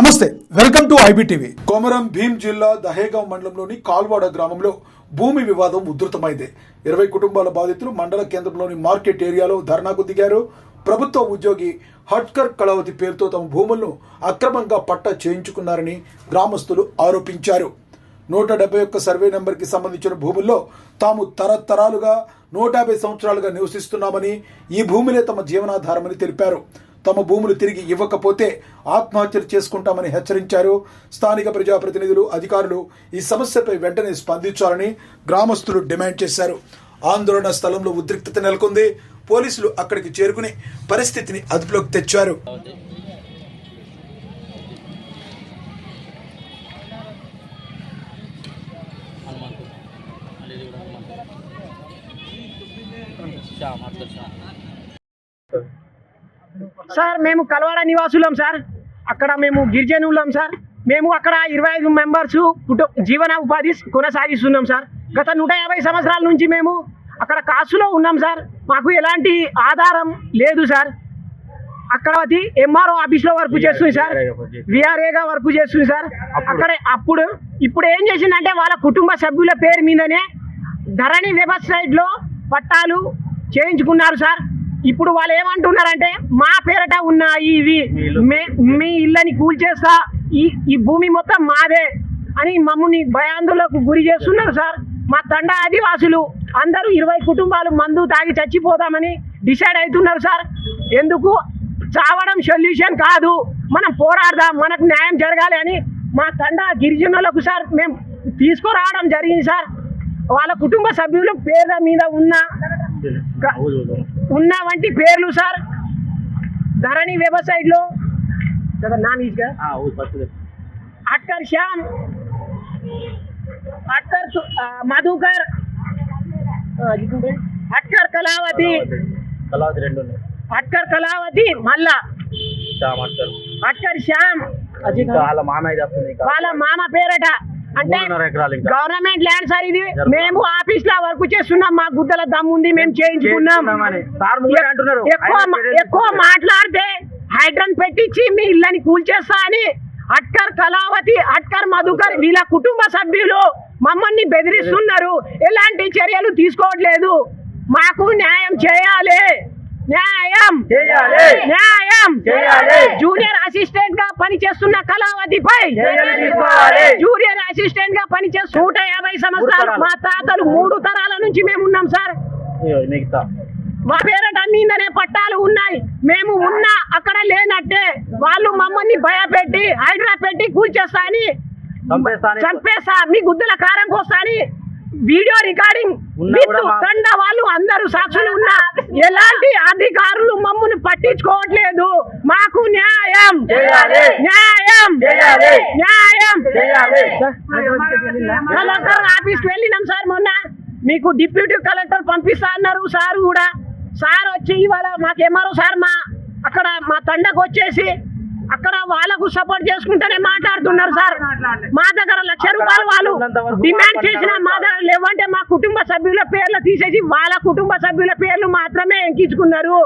నమస్తే welcome to IBTV. Komaram Bheem జిల్లా దహేగాం మండలంలోని కాల్వాడ గ్రామంలో భూమి వివాదం ఉధృతమైంది. ఇరవై కుటుంబాల బాధితులు మండల కేంద్రంలోని మార్కెట్ ఏరియాలో ధర్నాకు దిగారు. ప్రభుత్వ ఉద్యోగి హట్కర్ కళావతి పేరుతో తమ భూములను అక్రమంగా పట్టా చేయించుకున్నారని గ్రామస్తులు ఆరోపించారు. నూట డెబ్బై ఒక్క సర్వే నెంబర్కి సంబంధించిన భూముల్లో తాము తరతరాలుగా నూట యాభై సంవత్సరాలుగా నివసిస్తున్నామని ఈ భూములే తమ జీవనాధారమని తెలిపారు. తమ భూములు తిరిగి ఇవ్వకపోతే ఆత్మహత్యలు చేసుకుంటామని హెచ్చరించారు. స్థానిక ప్రజాప్రతినిధులు అధికారులు ఈ సమస్యపై వెంటనే స్పందించాలని గ్రామస్తులు డిమాండ్ చేశారు. ఆందోళన స్థలంలో ఉద్రిక్తత నెలకొంది. పోలీసులు అక్కడికి చేరుకుని పరిస్థితిని అదుపులోకి తెచ్చారు. శ్యామ్ శ్యామ్. సార్ మేము కలవాడ నివాసులం సార్. అక్కడ మేము గిరిజనులం సార్. మేము అక్కడ ఇరవై ఐదు మెంబర్స్ కుటు జీవన ఉపాధి కొనసాగిస్తున్నాం సార్. గత నూట యాభై సంవత్సరాల నుంచి మేము అక్కడ కాసులో ఉన్నాం సార్. మాకు ఎలాంటి ఆధారం లేదు సార్. అక్కడ అది ఎంఆర్ఓ ఆఫీస్లో వర్క్ చేస్తుంది సార్. విఆర్ఏగా వర్క్ చేస్తుంది సార్. అక్కడ అప్పుడు ఇప్పుడు ఏం చేసిందంటే వాళ్ళ కుటుంబ సభ్యుల పేరు మీదనే ధరణి వెబ్సైట్లో పట్టాలు చేయించుకున్నారు సార్. ఇప్పుడు వాళ్ళు ఏమంటున్నారంటే మా పేరట ఉన్న ఇవి. మే- మీ ఇళ్ళని కూల్చేస్తా. ఈ ఈ భూమి మొత్తం మాదే అని మమ్మల్ని భయాందోళనకు గురి చేస్తున్నారు సార్. మా తండ ఆదివాసులు అందరూ ఇరవై కుటుంబాలు మందు తాగి చచ్చిపోదామని డిసైడ్ అవుతున్నారు సార్. ఎందుకు? చావడం సొల్యూషన్ కాదు. మనం పోరాడదాం మనకు న్యాయం జరగాలి అని మా తండ గిరిజనులకు సార్ మేము తీసుకురావడం జరిగింది సార్. వాళ్ళ కుటుంబ సభ్యులు పేర్ల మీద ఉన్న ఉన్న వంటి పేర్లు సార్. ధరణి వెబ్సైట్లో. నా నీజ్గా అట్కర్ శ్యామ్ అట్కర్ ఆ, మధుకర్ అట్కర్ కళావతి కళావతి రెండు అట్కర్ కళావతి అట్కర్. అట్కర్ శ్యామ్. వాళ్ళ మామ పేరట. అంటే గవర్నమెంట్ ల్యాండ్ సార్ ఇది. మేము ఆఫీస్లో వర్క్ చేస్తున్నాం మా గుద్దల దమ్ము ఉంది మేము చేయించుకున్నాం. ఎక్కువ ఎక్కువ మాట్లాడితే హైడ్రన్ పెట్టించి మీ ఇళ్ళని కూల్చేస్తా అని అట్కర్ కళావతి అట్కర్ మధుకర్ వీళ్ళ కుటుంబ సభ్యులు మమ్మల్ని బెదిరిస్తున్నారు. ఎలాంటి చర్యలు తీసుకోవట్లేదు. మాకు న్యాయం చేయాలి. న్యాయం చేయాలి. న్యాయం చేయాలి. జూనియర్ అసిస్టెంట్గా పనిచేస్తున్న కళావతిపై. జూనియర్ అసిస్టెంట్గా పనిచేస్తూ నూట యాభై సంవత్సరాలు. మా తాతలు మూడు తరాల నుంచి మేము ఉన్నాం సార్ మా పేరట మీదనే పట్టాలు ఉన్నాయి మేము ఉన్నా అక్కడ లేనట్టే వాళ్ళు మమ్మల్ని భయపెట్టి హైడ్రా పెట్టి కూల్చేస్తా అని చంపేస్తా మీ గుద్దల కారం కోస్తా అని వీడియో రికార్డింగ్ తండ వాళ్ళు అందరూ సాక్షులు ఉన్నా ఎలాంటి అధికారులు మమ్మల్ని పట్టించుకోవట్లేదు. మాకు న్యాయం. న్యాయం. న్యాయం. కలెక్టర్ ఆఫీస్కి వెళ్ళినాం సార్ మొన్న. మీకు డిప్యూటీ కలెక్టర్ పంపిస్తా అన్నారు సార్ కూడా. సార్ వచ్చి ఇవాళ మాకు ఎంఆర్ఓ సార్ మా అక్కడ మా తండకు వచ్చేసి అక్కడ వాళ్ళకు సపోర్ట్ చేసుకుంటేనే మాట్లాడుతున్నారు సార్. మా దగ్గర లక్ష రూపాయలు వాళ్ళు డిమాండ్ చేసిన మా దగ్గర లేవంటే మా కుటుంబ సభ్యుల పేర్లు తీసేసి వాళ్ళ కుటుంబ సభ్యుల పేర్లు మాత్రమే ఎంకించుకున్నారు.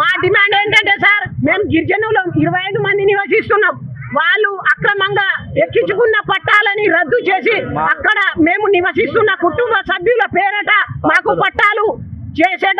మా డిమాండ్ ఏంటంటే సార్ మేము గిరిజనులు. ఇరవై ఐదు మంది నివసిస్తున్నాం. వాళ్ళు అక్రమంగా ఎక్కించుకున్న పట్టాలని రద్దు చేసి అక్కడ మేము నివసిస్తున్న కుటుంబ సభ్యుల పేరట మాకు పట్టాలు సార్